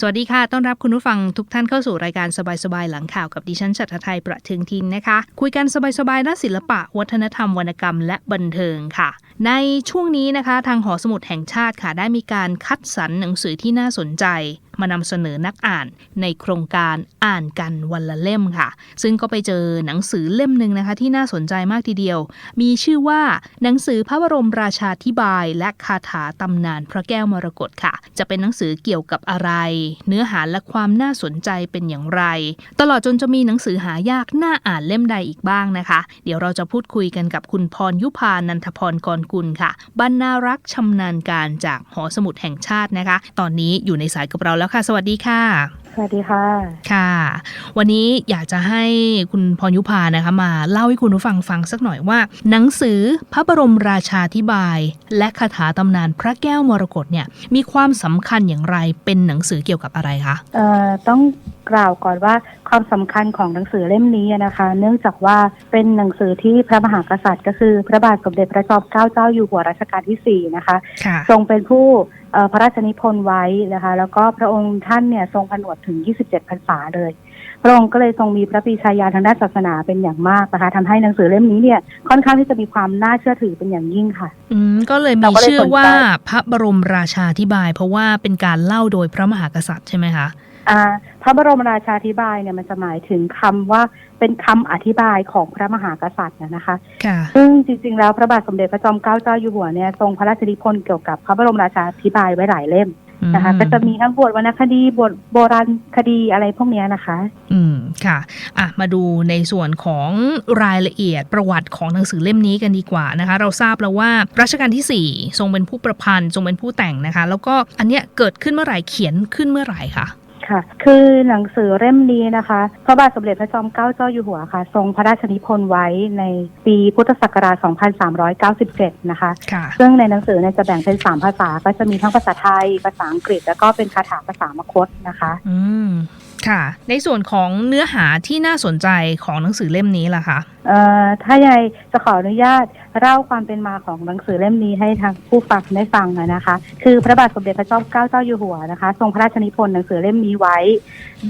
สวัสดีค่ะ ต้อนรับคุณผู้ฟังทุกท่านเข้าสู่รายการสบายๆ หลังข่าวกับดิฉันชัตรไทยประทึงทินนะคะ คุยกันสบายๆด้านศิลปะ วัฒนธรรมวรรณกรรมและบันเทิงค่ะ ในช่วงนี้นะคะ ทางหอสมุดแห่งชาติค่ะ ได้มีการคัดสรรหนังสือที่น่าสนใจ มานำเสนอนักอ่านในโครงการอ่านกันวันละเล่มค่ะ ซึ่งก็ไปเจอหนังสือเล่มหนึ่งนะคะที่น่าสนใจมากทีเดียว มีชื่อว่าหนังสือพระบรมราชาธิบาย และคาถาตำนานพระแก้วมรกตค่ะ จะเป็นหนังสือเกี่ยวกับอะไร เนื้อหาและความน่าสนใจเป็นอย่างไร ตลอดจนจะมีหนังสือหายากน่าอ่านเล่มใดอีกบ้างนะคะ เดี๋ยวเราจะพูดคุยกันกับคุณพรยุพานันทพรกรกุลค่ะบรรณารักษ์ชำนาญการจากหอสมุดแห่งชาตินะคะ ตอนนี้อยู่ในสายกับเราแล้วค่ะ สวัสดีค่ะ สวัสดีค่ะ ค่ะ วันนี้อยากจะให้คุณพรยุพานะคะมาเล่าให้คุณผู้ฟังฟังสักหน่อยว่า หนังสือพระบรมราชาธิบาย และคาถาตำนานพระแก้วมรกตเนี่ยมีความสำคัญอย่างไรเป็นหนังสือเกี่ยวกับอะไรคะเอ่อต้อง กล่าวก่อนว่าความสำคัญของหนังสือเล่มนี้นะคะ เนื่องจากว่าเป็นหนังสือที่พระมหากษัตริย์ ก็คือพระบาทสมเด็จพระจอมเกล้าเจ้าอยู่หัวรัชกาลที่ 4 นะคะค่ะทรงเป็นผู้เอ่อพระราชนิพนธ์ไว้นะคะ แล้วก็พระองค์ท่านเนี่ยทรงผนวดถึง 27 พรรษาเลย พระองค์ก็เลยทรงมีพระปรีชาญาณทางด้านศาสนาเป็นอย่างมากนะคะทำให้หนังสือเล่มนี้เนี่ยค่อนข้างที่จะมีความน่าเชื่อถือเป็นอย่างยิ่งค่ะ อืมก็เลยเรามีก็เลยชื่อสนใจว่าพระบรมราชาธิบาย เพราะว่าเป็นการเล่าโดยพระมหากษัตริย์ใช่ไหมคะ อ่าพระบรมราชาธิบายเนี่ยมันจะหมายถึงคำว่าเป็นคำอธิบายของพระมหากษัตริย์นะนะคะค่ะซึ่งจริง ๆ แล้วพระบาทสมเด็จพระจอมเกล้าเจ้าอยู่หัวเนี่ยทรงพระราชนิพนธ์เกี่ยวกับพระบรมราชาธิบายไว้หลายเล่มนะคะอืมก็จะมีทั้งบทวรรณคดีบทโบราณคดีอะไรพวกเนี้ยนะคะ อืมค่ะอะ มาดูในส่วนของรายละเอียดประวัติของหนังสือเล่มนี้กันดีกว่านะคะ เราทราบแล้วว่ารัชกาลที่ 4 ทรงเป็นผู้ประพันธ์ทรงเป็นผู้แต่งนะคะ แล้วก็อันเนี้ยเกิดขึ้นเมื่อไหร่เขียนขึ้นเมื่อไหร่คะ ค่ะ คือหนังสือเล่มนี้นะคะ พระบาทสมเด็จพระจอมเกล้าเจ้าอยู่หัวค่ะ ทรงพระราชนิพนธ์ไว้ในปีพุทธศักราช 2397 นะคะ ค่ะ ซึ่งในหนังสือเนี่ยจะแบ่งเป็นสามภาษา ก็จะมีทั้งภาษาไทย ภาษาอังกฤษ แล้วก็เป็นคาถาภาษามคตนะคะ อืม ค่ะ ในส่วนของเนื้อหาที่น่าสนใจของหนังสือเล่มนี้ล่ะคะเอ่อถ้ายายจะขออนุญาตเล่าความเป็นมาของหนังสือเล่มนี้ให้ทางผู้ฟังได้ฟังหน่อยนะคะ คือพระบาทสมเด็จพระจอมเกล้าเจ้าอยู่หัวนะคะ ทรงพระราชนิพนธ์หนังสือเล่มนี้ไว้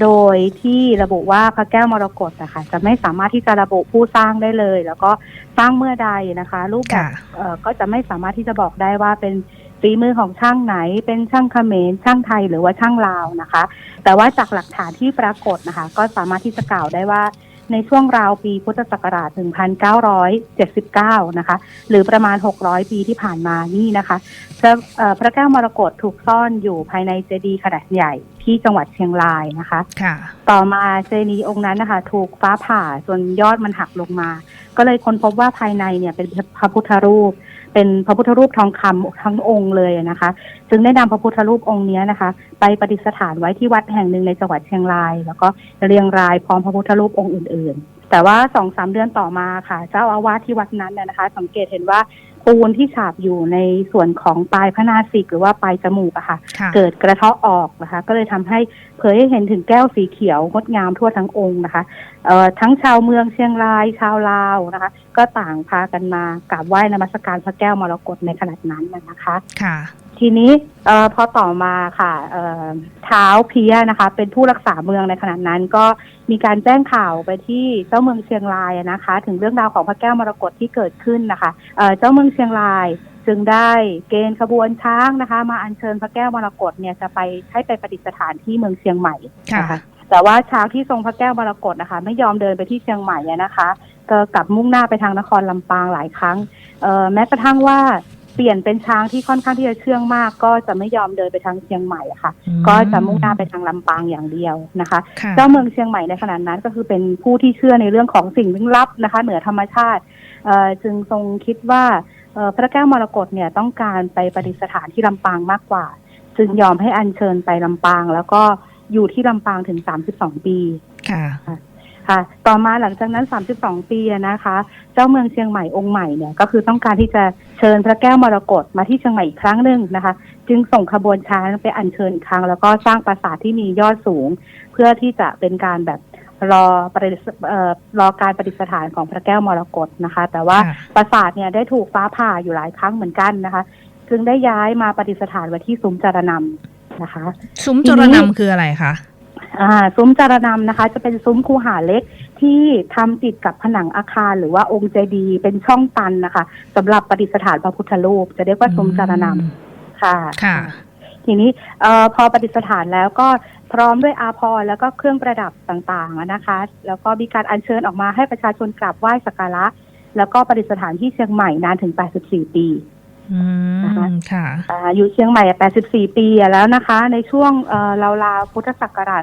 โดยที่ระบุว่าพระแก้วมรกตนะคะจะไม่สามารถที่จะระบุผู้สร้างได้เลย แล้วก็สร้างเมื่อใดนะคะ รูปแบบค่ะเอ่อก็จะไม่สามารถที่จะบอกได้ว่าเป็น ฝีมือของช่างไหน เป็นช่างเขมรช่างไทยหรือว่าช่างลาวนะคะ แต่ว่าจากหลักฐานที่ปรากฏนะคะ ก็สามารถที่จะกล่าวได้ว่าในช่วงราวปีพุทธศักราช 1979 นะคะ หรือประมาณ 600 ปีที่ผ่านมานี่นะคะพระเอ่อพระแก้วมรกตถูกซ่อนอยู่ภายในเจดีย์ขนาดใหญ่ที่จังหวัดเชียงรายนะคะค่ะต่อมาเจดีย์องค์นั้นนะคะ ถูกฟ้าผ่าจนยอดมันหักลงมา ก็เลยค้นพบว่าภายในเนี่ยเป็นพระพุทธรูป เป็นพระพุทธรูปทองคำทั้งองค์เลยนะคะจึงได้นำพระพุทธรูปองค์นี้นะคะ ไปประดิษฐานไว้ที่วัดแห่งหนึ่งในจังหวัดเชียงราย แล้วก็เรียงรายพร้อมพระพุทธรูปองค์อื่น ๆ แต่ว่าสองสามเดือนต่อมาค่ะ เจ้าอาวาสที่วัดนั้นนนะคะ สังเกตเห็นว่า ปูนที่ฉาบอยู่ในส่วนของปลายพระนาสิกหรือว่าปลายจมูกอะค่ะ ค่ะ เกิดกระเทาะออกนะคะ ก็เลยทำให้เผยให้เห็นถึงแก้วสีเขียวงดงามทั่วทั้งองค์นะคะเอ่อทั้งชาวเมืองเชียงรายชาวลาวนะคะ ก็ต่างพากันมากราบไหว้นมัสการพระแก้วมรกตในขนาดนั้นน่ะนะคะ ค่ะ ทีนี้เออพอต่อมาค่ะเอ่อเท้าเพียนะคะ เป็นผู้รักษาเมืองในขณะนั้น ก็มีการแจ้งข่าวไปที่เจ้าเมืองเชียงรายอะนะคะ ถึงเรื่องราวของพระแก้วมรกตที่เกิดขึ้นนะคะเอ่อเจ้าเมืองเชียงรายจึงได้เกณฑ์ขบวนช้างนะคะ มาอัญเชิญพระแก้วมรกตเนี่ยจะไปให้ไปประดิษฐานที่เมืองเชียงใหม่ค่ะนะคะแต่ว่าช้างที่ทรงพระแก้วมรกตนะคะ ไม่ยอมเดินไปที่เชียงใหม่อะนะคะ ก็กลับมุ่งหน้าไปทางนครลำปางหลายครั้งเอ่อแม้กระทั่งว่า เปลี่ยนเป็นช้างที่ค่อนข้างที่จะเชื่องมาก ก็จะไม่ยอมเดินไปทางเชียงใหม่อะค่ะ อืม ก็จะมุ่งหน้าไปทางลำปางอย่างเดียวนะคะ ค่ะเจ้าเมืองเชียงใหม่ในขณะนั้นก็คือเป็นผู้ที่เชื่อในเรื่องของสิ่งลึกลับนะคะ เหนือธรรมชาติเอ่อจึงทรงคิดว่าเอ่อพระแก้วมรกตเนี่ยต้องการไปประดิษฐานที่ลำปางมากกว่า จึงยอมให้อัญเชิญไปลำปาง แล้วก็อยู่ที่ลำปางถึง 32 ปี ค่ะ ค่ะ ต่อมาหลังจากนั้น 32 ปีอะนะคะ เจ้าเมืองเชียงใหม่องค์ใหม่เนี่ยก็คือต้องการที่จะเชิญพระแก้วมรกตมาที่เชียงใหม่อีกครั้งหนึ่งนะคะ จึงส่งขบวนช้างไปอัญเชิญอีกครั้ง แล้วก็สร้างปราสาทที่มียอดสูง เพื่อที่จะเป็นการแบบรอประดิษฐ์เอ่อรอการประดิษฐานของพระแก้วมรกตนะคะ แต่ว่าค่ะปราสาทเนี่ยได้ถูกฟ้าผ่าอยู่หลายครั้งเหมือนกันนะคะจึงได้ย้ายมาประดิษฐานไว้ที่ซุ้มจารนำนะคะ ซุ้มจรนำคืออะไรคะ อ่าซุ้มจารนำนะคะ จะเป็นซุ้มคูหาเล็กที่ทำติดกับผนังอาคารหรือว่าองค์เจดีย์เป็นช่องตันนะคะสำหรับประดิษฐานพระพุทธรูป จะเรียกว่าซุ้มจารนำค่ะ ค่ะ ทีนี้เอ่อพอประดิษฐานแล้วก็พร้อมด้วยอาภรณ์แล้วก็เครื่องประดับต่างๆอะนะคะ แล้วก็มีการอัญเชิญออกมาให้ประชาชนกราบไหว้สักการะ แล้วก็ประดิษฐานที่เชียงใหม่นานถึง 84 ปี อืนะคะมค่ะอายู่เชียงใหม่ 84 ปีแล้วนะคะ ในช่วงเอราวๆพุทธศักราช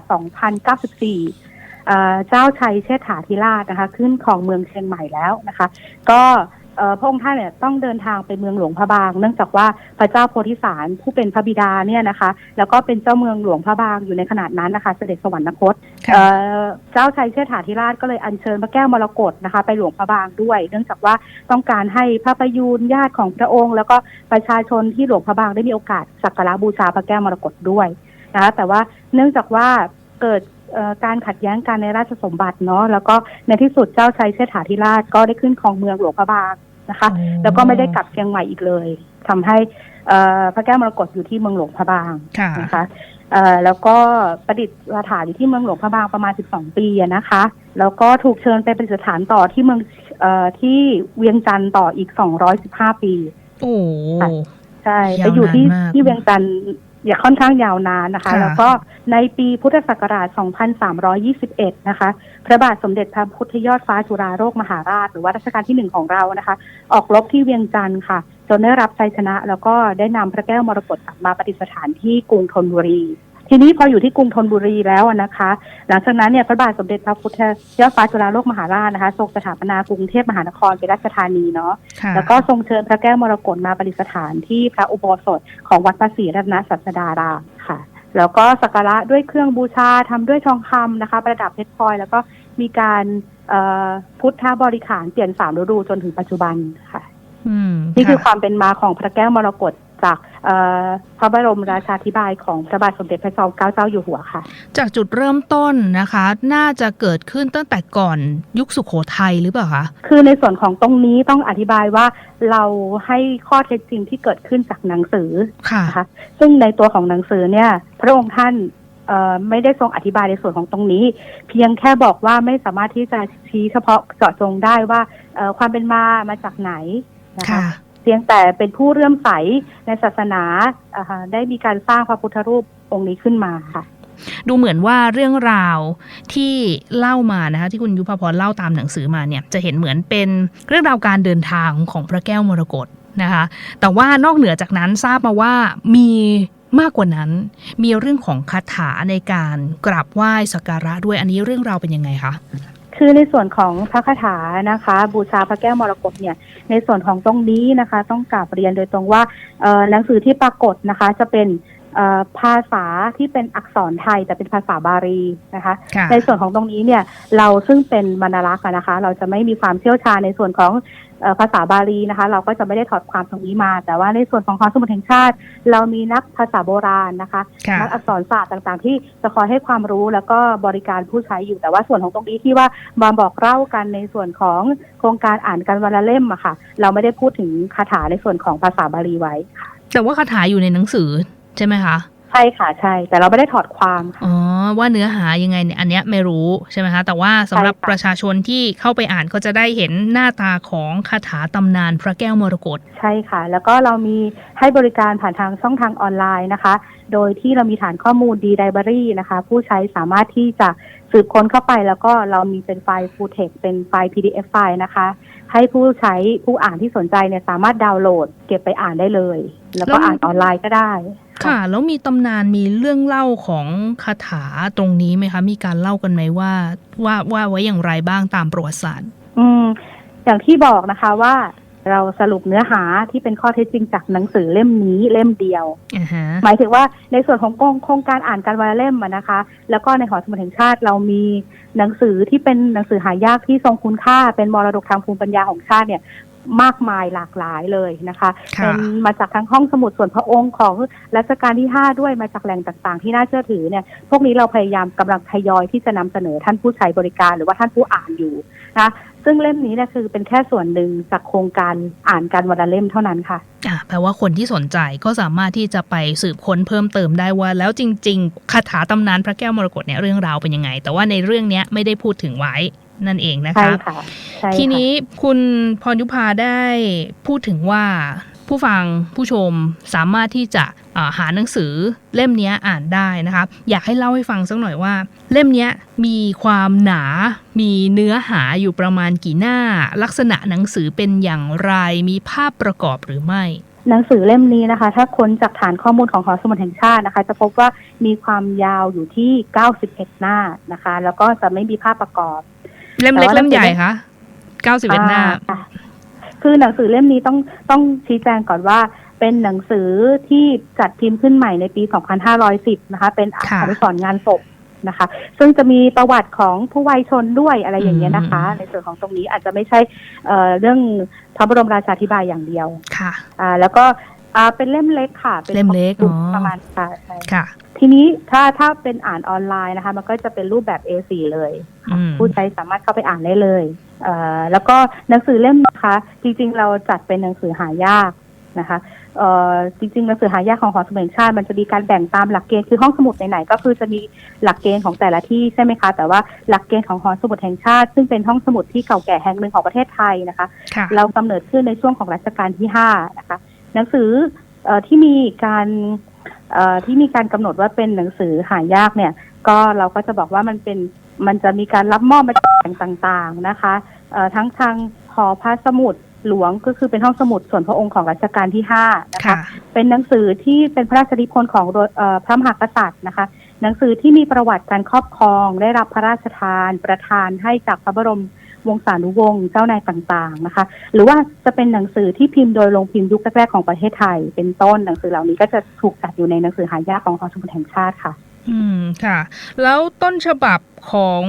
2094 เจ้าชัยเชษฐาธิราชนะคะ ขึ้นของเมืองเชียงใหม่แล้วนะคะ ก็ พระองค์ท่านเนี่ยต้องเดินทางไปเมืองหลวงพระบาง เนื่องจากว่าพระเจ้าโพธิสารผู้เป็นพระบิดาเนี่ยนะคะ แล้วก็เป็นเจ้าเมืองหลวงพระบางอยู่ในขนาดนั้นนะคะ เสด็จสวรรคตค่ะเอ่อเจ้าชัยเชษฐาธิราชก็เลยอัญเชิญพระแก้วมรกตนะคะ ไปหลวงพระบางด้วย เนื่องจากว่าต้องการให้พระประยูนญาติของพระองค์ แล้วก็ประชาชนที่หลวงพระบางได้มีโอกาสสักการะบูชาพระแก้วมรกตด้วยนะคะแต่ว่าเนื่องจากว่าเกิดเอ่อการขัดแย้งกันในราชสมบัติเนาะแล้วก็ในที่สุดเจ้าชัยเชษฐาธิราชก็ได้ขึ้นครองเมืองหลวงพระบาง นะคะ แล้วก็ไม่ได้กลับเชียงใหม่อีกเลยทำให้เอ่อพระแก้วมรกตอยู่ที่เมืองหลวงพระบางค่ะนะคะเอ่อแล้วก็ประดิษฐานอยู่ที่เมืองหลวงพระบางประมาณ 12 ปีอะนะคะ แล้วก็ถูกเชิญไปประดิษฐานต่อที่เมืองเอ่อที่เวียงจันทร์ต่ออีก 215 ปี โอ้ค่ะใช่ยาวนานไปอยู่ที่มากที่เวียงจันทร์ อย่าค่อนข้างยาวนานนะคะ ค่ะ แล้วก็ในปีพุทธศักราช 2321 นะคะ พระบาทสมเด็จพระพุทธยอดฟ้าจุฬาโลกมหาราช หรือว่ารัชกาลที่หนึ่งของเรานะคะ ออกรบที่เวียงจันทร์ค่ะ จนได้รับชัยชนะ แล้วก็ได้นำพระแก้วมรกตกลับมาประดิษฐานที่กรุงธนบุรี ทีนี้พออยู่ที่กรุงธนบุรีแล้วอะนะคะ หลังจากนั้นเนี่ยพระบาทสมเด็จพระพุทธยอดฟ้าจุฬาโลกมหาราชนะคะทรงสถาปนากรุงเทพมหานครเป็นราชธานีเนาะค่ะแล้วก็ทรงเชิญพระแก้วมรกตมาประดิษฐานที่พระอุโบสถของวัดพระศรีรัตนศาสดารามค่ะ แล้วก็สักการะด้วยเครื่องบูชาทำด้วยทองคำนะคะ ประดับเพชรพลอย แล้วก็มีการเอ่อพุทธบริขารเปลี่ยนสามฤดูจนถึงปัจจุบันค่ะอืมนี่คือความเป็นมาของพระแก้วมรกต จากเอ่อพระบรมราชาธิบายของพระบาทสมเด็จพระจอมเกล้าเจ้าอยู่หัวค่ะ จากจุดเริ่มต้นนะคะ น่าจะเกิดขึ้นตั้งแต่ก่อนยุคสุขโขทัยหรือเปล่าคะคือในส่วนของตรงนี้ต้องอธิบายว่าเราให้ข้อเท็จจริงที่เกิดขึ้นจากหนังสือค่ะนะคะซึ่งในตัวของหนังสือเนี่ย พระองค์ท่านเอ่อไม่ได้ทรงอธิบายในส่วนของตรงนี้ เพียงแค่บอกว่าไม่สามารถที่จะชี้เฉพาะเจาะจงได้ว่าเอ่อความเป็นมามาจากไหนนะคะค่ะเพียงแต่เป็นผู้เรื่อมใสในศาสนาได้มีการสร้างพระพุทธรูปองค์นี้ขึ้นมาค่ะ ดูเหมือนว่าเรื่องราวที่เล่ามานะคะที่คุณยุพพรเล่าตามหนังสือมาเนี่ยจะเห็นเหมือนเป็นเรื่องราวการเดินทางของพระแก้วมรกตนะคะแต่ว่านอกเหนือจากนั้นทราบมาว่ามีมากกว่านั้นมีเรื่องของคาถาในการกราบไหว้สักการะด้วยอันนี้เรื่องราวเป็นยังไงคะ คือในส่วนของพระคาถานะคะ บูชาพระแก้วมรกตเนี่ย ในส่วนของตรงนี้นะคะ ต้องกราบเรียนโดยตรงว่าหนังสือที่ปรากฏนะคะ จะเป็น ภาษาที่เป็นอักษรไทยแต่เป็นภาษาบาลีนะคะค่ะในส่วนของตรงนี้เนี่ยเราซึ่งเป็นบรรลักษ์อะนะคะ เราจะไม่มีความเชี่ยวชาญในส่วนของเอ่อภาษาบาลีนะคะ เราก็จะไม่ได้ถอดความตรงนี้มา แต่ว่าในส่วนของความสมุดแห่งชาติ เรามีนักภาษาโบราณนะคะค่ะนักอักษรศาสตร์ต่างๆ ที่จะคอยให้ความรู้แล้วก็บริการผู้ใช้อยู่แต่ว่าส่วนของตรงนี้ที่ว่ามาบอกเล่ากันในส่วนของโครงการอ่านกันวันละเล่มอะค่ะ เราไม่ได้พูดถึงคาถาในส่วนของภาษาบาลีไว้ค่ะแต่ว่าคาถาอยู่ในหนังสือ ใช่ไหมคะใช่ค่ะใช่ แต่เราไม่ได้ถอดความค่ะอ๋อว่าเนื้อหายังไงเนี่ยอันเนี้ยไม่รู้ใช่ไหมคะแต่ว่าสำหรับใช่ค่ะประชาชนที่เข้าไปอ่านก็จะได้เห็นหน้าตาของคาถาตำนานพระแก้วมรกตใช่ค่ะ แล้วก็เรามีให้บริการผ่านทางช่องทางออนไลน์นะคะ โดยที่เรามีฐานข้อมูล d d i b r y นะคะ ผู้ใช้สามารถที่จะสืบค้นเข้าไปแล้วก็เรามีเป็นไฟล์ full text เป็นไฟล์ PDF ไฟล์นะคะ ให้ผู้ใช้ผู้อ่านที่สนใจเนี่ยสามารถดาวน์โหลด เก็บไปอ่านได้เลย แล้วก็แล้วอ่านออนไลน์ก็ได้ ค่ะ แล้วมีตำนานมีเรื่องเล่าของคาถาตรงนี้ไหมคะ มีการเล่ากันไหมว่าว่าว่าไว้อย่างไรบ้างตามประวัติศาสตร์ อืม อย่างที่บอกนะคะว่าเราสรุปเนื้อหาที่เป็นข้อเท็จจริงจากหนังสือเล่มนี้เล่มเดียวอ่าฮะหมายถึงว่าในส่วนของโครงโครงการอ่านการวันละเล่มอะนะคะ แล้วก็ในหอสมุดแห่งชาติเรามีหนังสือที่เป็นหนังสือหายากที่ทรงคุณค่าเป็นมรดกทางภูมิปัญญาของชาติเนี่ย มากมายหลากหลายเลยนะคะค่ะเป็นมาจากทั้งห้องสมุดส่วนพระองค์ของรัชกาลที่ 5 ด้วยมาจากแหล่งต่างๆ ที่น่าเชื่อถือเนี่ยพวกนี้เราพยายามกำลังทยอยที่จะนำเสนอท่านผู้ใช้บริการหรือว่าท่านผู้อ่านอยู่นะซึ่งเล่มนี้เนี่ยคือเป็นแค่ส่วนหนึ่งจากโครงการอ่านกันวันละเล่มเท่านั้นค่ะอะแปลว่าคนที่สนใจก็สามารถที่จะไปสืบค้นเพิ่มเติมได้ว่า แล้วจริง ๆ คาถาตำนานพระแก้วมรกตเนี่ยเรื่องราวเป็นยังไง แต่ว่าในเรื่องเนี้ยไม่ได้พูดถึงไว้ นั่นเองนะใช่คะค่ะใช่ค่ะทีนี้คุณพรยุพาได้พูดถึงว่าผู้ฟังผู้ชมสามารถที่จะอ่าหาหนังสือเล่มเนี้ยอ่านได้นะคะอยากให้เล่าให้ฟังสักหน่อยว่า เล่มเนี้ยมีความหนา มีเนื้อหาอยู่ประมาณกี่หน้า ลักษณะหนังสือเป็นอย่างไร มีภาพประกอบหรือไม่หนังสือเล่มนี้นะคะ ถ้าค้นจากฐานข้อมูลของหอสมุดแห่งชาตินะคะ จะพบว่ามีความยาวอยู่ที่ 91 หน้านะคะ แล้วก็จะไม่มีภาพประกอบ เล่มเล็กแต่ว่าเล่มใหญ่คะ91หน้าอ่ค่ะคือหนังสือเล่มนี้ต้องต้องชี้แจงก่อนว่าเป็นหนังสือที่จัดพิมพ์ขึ้นใหม่ในปี 2510 นะคะ เป็นค่ะอนุสรณ์งานศพนะคะ ซึ่งจะมีประวัติของผู้วัยชนด้วยอะไรอย่างเงี้ยนะคะ ในส่วนของตรงนี้อาจจะไม่ใช่เอ่อเรื่องพระบรมราชาธิบายอย่างเดียว ค่ะอ่าแล้วก็ อ่าเป็นเล่มเล็กค่ะเป็นเล่มเล็กปอ๋อ ประมาณค่ะใช่ค่ะ ทีนี้ถ้าถ้าเป็นอ่านออนไลน์นะคะ มันก็จะเป็นรูปแบบ A4 เลยค่ะอืม ผู้ใช้สามารถเข้าไปอ่านได้เลยเอ่อแล้วก็หนังสือเล่มนะคะ จริง ๆ เราจัดเป็นหนังสือหายากนะคะเอ่อจริง ๆ หนังสือหายากของหอสมุดแห่งชาติ มันจะมีการแบ่งตามหลักเกณฑ์คือห้องสมุดไหนๆก็คือจะมีหลักเกณฑ์ของแต่ละที่ใช่ไหมคะ แต่ว่าหลักเกณฑ์ของหอสมุดแห่งชาติ ซึ่งเป็นห้องสมุดที่เก่าแก่แห่งหนึ่งของประเทศไทยนะคะ ค่ะ เรากำเนิดขึ้นในช่วงของรัชกาลที่ห้านะคะห นังสือเออที่มีการเอ่อที่มีการกำหนดว่าเป็นหนังสือหายากเนี่ย ก็เราก็จะบอกว่ามันเป็นมันจะมีการรับมอบมาจากแหล่งต่างๆนะคะเอ่อทั้งทางหอพระสมุดหลวงก็คือเป็นห้องสมุดส่วนพระองค์ของรัชกาลที่ห้านะคะค่ะเป็นหนังสือที่เป็นพระราชนิพนธ์ของโดเอ่อพระมหากษัตริย์นะคะ หนังสือที่มีประวัติการครอบครองได้รับพระราชทาน ประทานให้จากพระบรม วงศานุวงศ์เจ้านายต่างๆนะคะ หรือว่าจะเป็นหนังสือที่พิมพ์โดยโรงพิมพ์ยุคแรกๆของประเทศไทย เป็นต้นหนังสือเหล่านี้ก็จะถูกจัดอยู่ในหนังสือหายากของหอสมุดแห่งชาติค่ะ อืมค่ะ แล้วต้นฉบับของ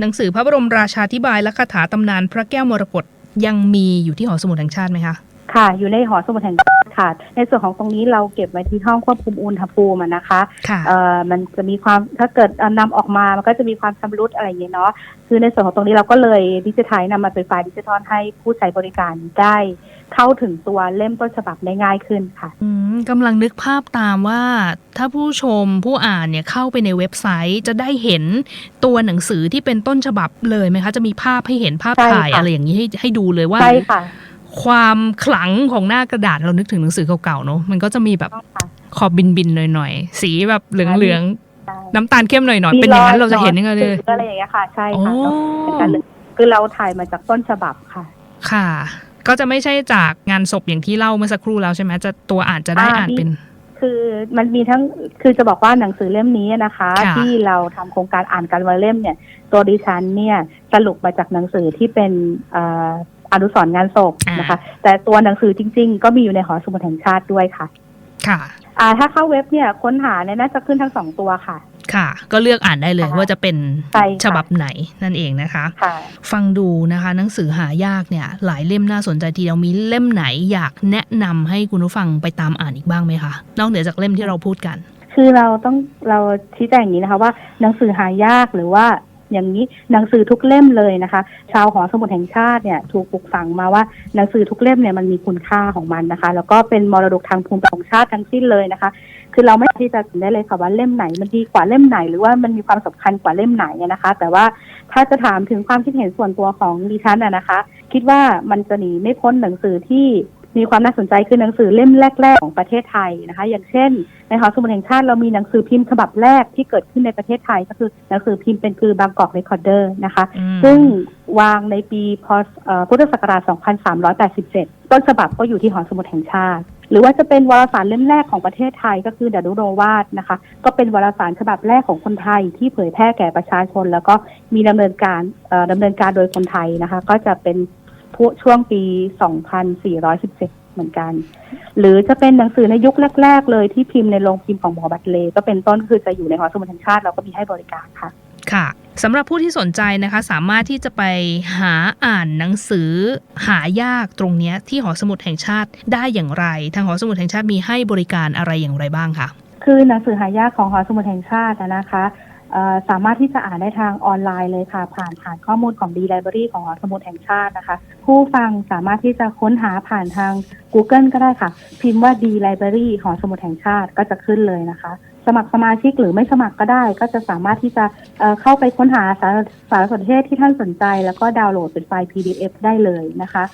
หนังสือพระบรมราชาธิบายและคาถาตำนานพระแก้วมรกตยังมีอยู่ที่หอสมุดแห่งชาติไหมคะ ค่ะ อยู่ในหอสมุดแห่งชาติค่ะ ในส่วนของตรงนี้เราเก็บไว้ที่ห้องควบคุมอุณหภูมิอะนะคะค่ะ เอ่อมันจะมีความถ้าเกิดเอานำออกมามันก็จะมีความชำรุดอะไรอย่างเงี้ยเนาะคือในส่วนของตรงนี้เราก็เลยดิจิทัลนำมาเป็นไฟล์ดิจิทัลให้ผู้ใช้บริการได้เข้าถึงตัวเล่มต้นฉบับได้ง่ายขึ้นค่ะ อืมกำลังนึกภาพตามว่าถ้าผู้ชมผู้อ่านเนี่ยเข้าไปในเว็บไซต์จะได้เห็นตัวหนังสือที่เป็นต้นฉบับเลยไหมคะ จะมีภาพให้เห็นภาพใช่ถ่ายค่ะ อะไรอย่างนี้ให้ให้ดูเลยว่า ใช่ค่ะ ความขลังของหน้ากระดาษเรานึกถึงหนังสือเก่าๆเนอะมันก็จะมีแบบต้องค่ะขอบบินๆหน่อยๆ สีแบบเหลืองใช่ๆน้ำตาลเข้มหน่อยๆ เป็นอย่างนั้นเราจะเห็นยังไงเลยมีรออะไรอย่างเงี้ยค่ะ ใช่โอ้ค่ะเป็นการเลยคือเราถ่ายมาจากต้นฉบับค่ะ ค่ะ ก็จะไม่ใช่จากงานศพอย่างที่เล่าเมื่อสักครู่แล้วใช่ไหมจะตัวอ่านจะได้อ่าอ่านเป็น คือมันมีทั้งคือจะบอกว่าหนังสือเล่มนี้นะคะค่ะที่เราทำโครงการอ่านกันวันละเล่มเนี่ย ตัวดิฉันเนี่ยสรุปมาจากหนังสือที่เป็นเอ่ออนุสรณ์งานศพนะคะ แต่ตัวหนังสือจริง ๆ ก็มีอยู่ในหอสมุดแห่งชาติด้วยค่ะ ค่ะอ่าถ้าเข้าเว็บเนี่ยค้นหาเนี่ยน่าจะขึ้นทั้งสองตัวค่ะ ค่ะ ก็เลือกอ่านได้เลยค่ะว่าจะเป็นใช่ค่ะฉบับไหนนั่นเองนะคะค่ะฟังดูนะคะ หนังสือหายากเนี่ย หลายเล่มน่าสนใจทีเดียวมีเล่มไหนอยากแนะนำให้คุณผู้ฟังไปตามอ่านอีกบ้างไหมคะนอกเหนือจากเล่มที่เราพูดกัน คือเราต้องเราชี้แจงอย่างนี้นะคะว่าหนังสือหายากหรือว่า อย่างนี้หนังสือทุกเล่มเลยนะคะ ชาวหอสมุดแห่งชาติเนี่ยถูกปลูกฝังมาว่าหนังสือทุกเล่มเนี่ยมันมีคุณค่าของมันนะคะ แล้วก็เป็นมรดกทางภูมิปัญญาของชาติทั้งสิ้นเลยนะคะ คือเราไม่ที่จะได้เลยค่ะว่าเล่มไหนมันดีกว่าเล่มไหน หรือว่ามันมีความสำคัญกว่าเล่มไหนนะคะ แต่ว่าถ้าจะถามถึงความคิดเห็นส่วนตัวของดิฉันนะคะ คิดว่ามันจะหนีไม่พ้นหนังสือที่ มีความน่าสนใจคือหนังสือเล่มแรก ๆ ของประเทศไทยนะคะ อย่างเช่น ในหอสมุดแห่งชาติเรามีหนังสือพิมพ์ฉบับแรกที่เกิดขึ้นในประเทศไทย ก็คือหนังสือพิมพ์เป็นคือบางกอกเรคคอร์เดอร์นะคะอืมซึ่งวางในปีพศเอ่อพุทธศักราช 2387 ต้นฉบับก็อยู่ที่หอสมุดแห่งชาติ หรือว่าจะเป็นวารสารเล่มแรกของประเทศไทยก็คือดารุโรวาดนะคะ ก็เป็นวารสารฉบับแรกของคนไทยที่เผยแพร่แก่ประชาชน แล้วก็มีดำเนินการเอ่อดำเนินการโดยคนไทยนะคะ ก็จะเป็นผู้ ช่วงปี 2417 เหมือนกัน หรือจะเป็นหนังสือในยุคแรก ๆ เลยที่พิมพ์ในโรงพิมพ์ของหมอบัตเลย์ก็เป็นต้นคือจะอยู่ในหอสมุดแห่งชาติเราก็มีให้บริการค่ะค่ะสำหรับผู้ที่สนใจนะคะ สามารถที่จะไปหาอ่านหนังสือหายากตรงเนี้ยที่หอสมุดแห่งชาติได้อย่างไร ทางหอสมุดแห่งชาติมีให้บริการอะไรอย่างไรบ้างคะคือหนังสือหายากของหอสมุดแห่งชาติอะนะคะเอ่อ สามารถที่จะอ่านได้ทางออนไลน์เลยค่ะ ผ่านฐานข้อมูลของ D Library ของหอสมุดแห่งชาตินะคะ ผู้ฟังสามารถที่จะค้นหาผ่านทาง Google ก็ได้ค่ะ พิมพ์ว่า D Library หอสมุดแห่งชาติก็จะขึ้นเลยนะคะ สมัครสมาชิกหรือไม่สมัครก็ได้ ก็จะสามารถที่จะเเข้าไปค้นหาสารสารสนเทศที่ท่านสนใจ แล้วก็ดาวน์โหลดเป็นไฟล์ PDF ได้เลยนะคะ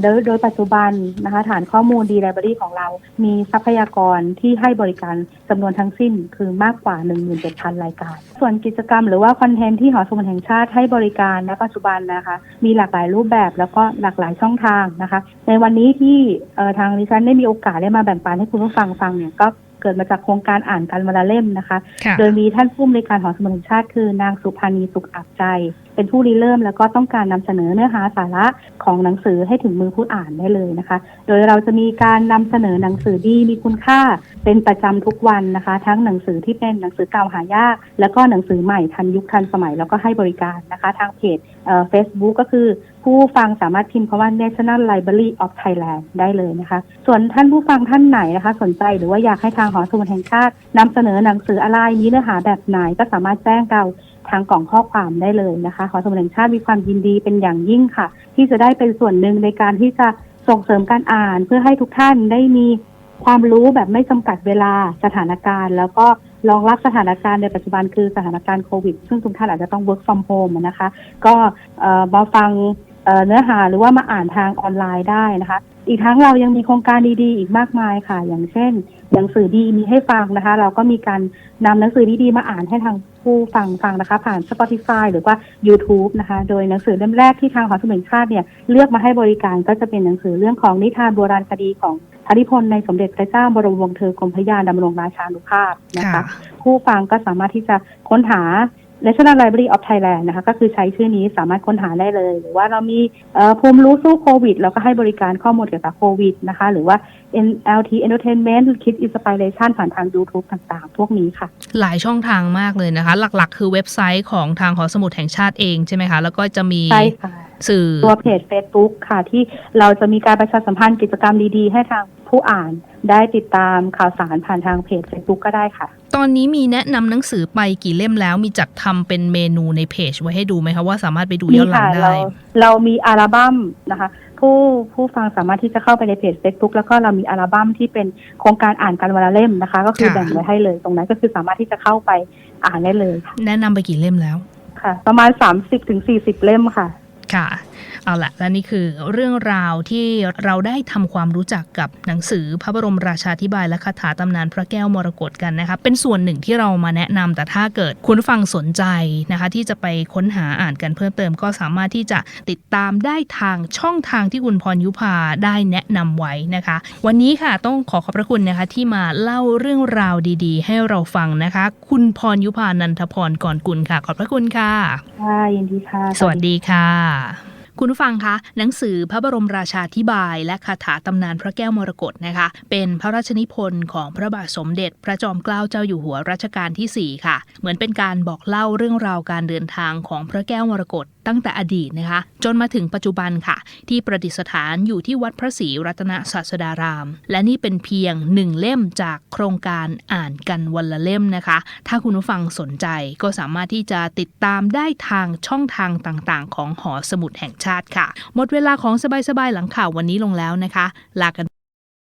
โดยโดยปัจจุบันนะคะฐานข้อมูล D Library ของเรา มีทรัพยากรที่ให้บริการจำนวนทั้งสิ้นคือมากกว่า 17,000 รายการ ส่วนกิจกรรมหรือว่าคอนเทนต์ที่หอสมุดแห่งชาติให้บริการณปัจจุบันนะคะ มีหลากหลายรูปแบบแล้วก็หลากหลายช่องทางนะคะ ในวันนี้ที่ทางดิฉันได้มีโอกาสได้มาแบ่งปันให้คุณผู้ฟังฟังเนี่ยก็ เกิดมาจากโครงการอ่านกันวันละเล่มนะคะค่ะโดยมีท่านผู้อำนวยการหอสมุดแห่งชาติคือนางสุภานีสุขอับใจ เป็นผู้ริเริ่มแล้วก็ต้องการนำเสนอเนื้อหาสาระของหนังสือให้ถึงมือผู้อ่านได้เลยนะคะ โดยเราจะมีการนำเสนอหนังสือดีมีคุณค่า เป็นประจำทุกวันนะคะ ทั้งหนังสือที่เป็นหนังสือเก่าหายาก แล้วก็หนังสือใหม่ทันยุคทันสมัยแล้วก็ให้บริการนะคะ ทางเพจเฟซบุ๊กก็คือ ผู้ฟังสามารถพิมพ์คำว่า National Library of Thailand ได้เลยนะคะ ส่วนท่านผู้ฟังท่านไหนนะคะ สนใจหรือว่าอยากให้ทางหอสมุดแห่งชาตินำเสนอหนังสืออะไรมีเนื้อหาแบบไหนก็สามารถแจ้งเราทางกล่องข้อความได้เลยนะคะหอสมุดแห่งชาติมีความยินดีเป็นอย่างยิ่งค่ะ ที่จะได้เป็นส่วนหนึ่งในการที่จะส่งเสริมการอ่าน เพื่อให้ทุกท่านได้มีความรู้แบบไม่จำกัดเวลาสถานการณ์ แล้วก็รองรับสถานการณ์ในปัจจุบันคือสถานการณ์โควิด ซึ่งทุกท่านอาจจะต้อง work from home นะคะ ก็เอ่อมาฟัง เอ่อเนื้อหาหรือว่ามาอ่านทางออนไลน์ได้นะคะ อีกทั้งเรายังมีโครงการดีๆ อีกมากมายค่ะ อย่างเช่น หนังสือดีมีให้ฟังนะคะ เราก็มีการนำหนังสือดีๆมาอ่านให้ทางผู้ฟังฟังนะคะ ผ่าน Spotify หรือว่า YouTube นะคะ โดยหนังสือเล่มแรกที่ทางหอสมุดแห่งชาติเนี่ยเลือกมาให้บริการก็จะเป็นหนังสือเรื่องของนิทานโบราณคดีของพระนิพนธ์ในสมเด็จพระเจ้าบรมวงศ์เธอกรมพระยาดำรงราชานุภาพนะคะค่ะผู้ฟังก็สามารถที่จะค้นหา National Library of Thailand นะคะ ก็คือใช้ชื่อนี้สามารถค้นหาได้เลย หรือว่าเรามีเอ่อภูมิรู้สู้โควิดเราก็ให้บริการข้อมูลเกี่ยวกับโควิดนะคะ หรือว่า NLT Entertainment Kids Inspiration ผ่านทาง YouTube ต่างๆ พวกนี้ค่ะ หลายช่องทางมากเลยนะคะ หลักๆ คือเว็บไซต์ของทางหอสมุดแห่งชาติเองใช่ไหมคะ แล้วก็จะมีใช่ค่ะสื่อตัวเพจ Facebook ค่ะ ที่เราจะมีการประชาสัมพันธ์กิจกรรมดีๆ ให้ทางผู้ อ่านได้ติดตามข่าวสารผ่านทางเพจ Facebook ก็ได้ค่ะ ตอนนี้มีแนะนำหนังสือไปกี่เล่มแล้วมีจัดทำเป็นเมนูในเพจไว้ให้ดูไหมคะว่าสามารถไปดูย้อนหลังค่ะได้เราเรามีอัลบั้มนะคะ ผู้ผู้ฟังสามารถที่จะเข้าไปในเพจ Facebook แล้วก็เรามีอัลบั้มที่เป็นโครงการอ่านกันวันละเล่มนะคะ ก็คือค่ะแบ่งไว้ให้เลยตรงนั้นก็คือสามารถที่จะเข้าไปอ่านได้เลยค่ะแนะนำไปกี่เล่มแล้วค่ะ ประมาณ30-40ถึง40เล่มค่ะ ค่ะ เอาละและนี่คือเรื่องราวที่เราได้ทำความรู้จักกับหนังสือพระบรมราชาธิบายและคาถาตำนานพระแก้วมรกตกันนะคะเป็นส่วนหนึ่งที่เรามาแนะนำแต่ถ้าเกิดคุณผู้ฟังสนใจนะคะ ที่จะไปค้นหาอ่านกันเพิ่มเติมก็สามารถที่จะติดตามได้ทางช่องทางที่คุณพรยุพาได้แนะนำไว้นะคะ วันนี้ค่ะต้องขอขอบพระคุณนะคะที่มาเล่าเรื่องราวดีๆ ให้เราฟังนะคะ คุณพรยุพานันทพรก่อนกุลค่ะ ขอบพระคุณค่ะค่ะยินดีค่ะ สวัสดีค่ะ คุณผู้ฟังคะหนังสือพระบรมราชาธิบาย และคาถาตำนานพระแก้วมรกตนะคะ เป็นพระราชนิพนธ์ของพระบาทสมเด็จ พระจอมเกล้าเจ้าอยู่หัวรัชกาลที่ 4 ค่ะ เหมือนเป็นการบอกเล่าเรื่องราวการเดินทางของพระแก้วมรกต ตั้งแต่อดีตนะคะ จนมาถึงปัจจุบันค่ะ ที่ประดิษฐานอยู่ที่วัดพระศรีรัตนศาสดาราม และนี่เป็นเพียงหนึ่งเล่มจากโครงการอ่านกันวันละเล่มนะคะ ถ้าคุณผู้ฟังสนใจก็สามารถที่จะติดตามได้ทางช่องทางต่างๆ ของหอสมุดแห่งชาติค่ะ หมดเวลาของสบายๆหลังข่าววันนี้ลงแล้วนะคะ ลากัน